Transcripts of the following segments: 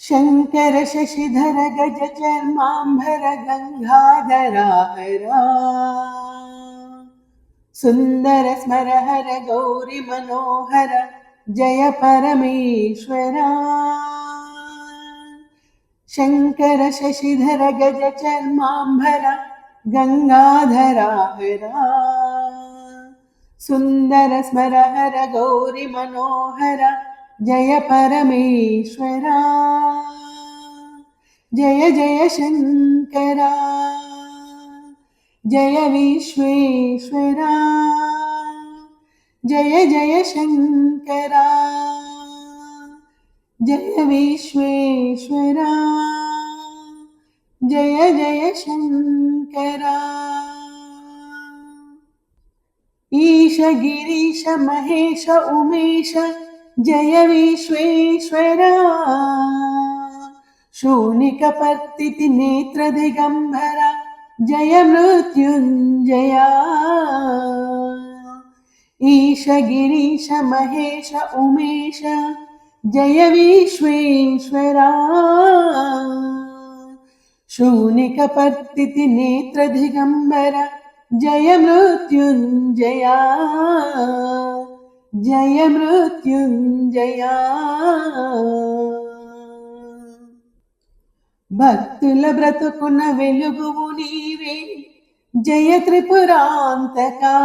शङ्कर शशिधर गज चर्माम्बर गङ्गाधराहरा सुन्दर स्मर हर गौरि मनोहर जय परमेश्वरा। शङ्कर शशिधर गज चर्माम्बर गङ्गाधराहरा सुन्दर स्मर हर गौरि मनोहर जय परमेश्वरा। जय जय शङ्करा जय विश्वेश्वरा, जय जय शङ्करा जय विश्वेश्वरा, जय जय शङ्करा ईश गिरीश महेश उमेश, जय विश्वेश्वरा। शूनिकपर्ति नेत्र दिगंबरा, जय मृत्युंजया। ईश गिरीश महेश उमेश, जय विश्वेश्वरा। शूनिकपर्तिति नेत्रधिगम्बर जय मृत्युंजया। जय मृत्युंजया। భక్తుల బ్రతుకున్న వెలుగువు నీవే. జయ త్రిపురాంతకా.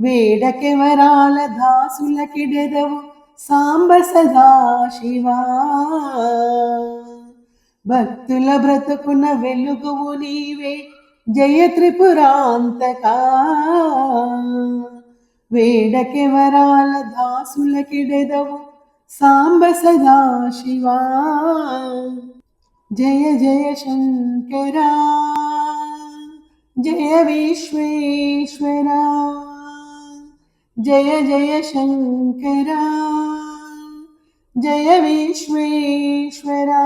వేడకెవరాల దాసులకిడెదవు సాంబ సదాశివా. భక్తుల బ్రతుకున్న వెలుగువు నీవే. జయ త్రిపురాంతకా. వేడకెవరాల దాసులకిడెదవు साम्ब सदा शिवा। जय जय शङ्करा जय विश्वेश्वरा। जय जय शङ्करा जय विश्वेश्वरा।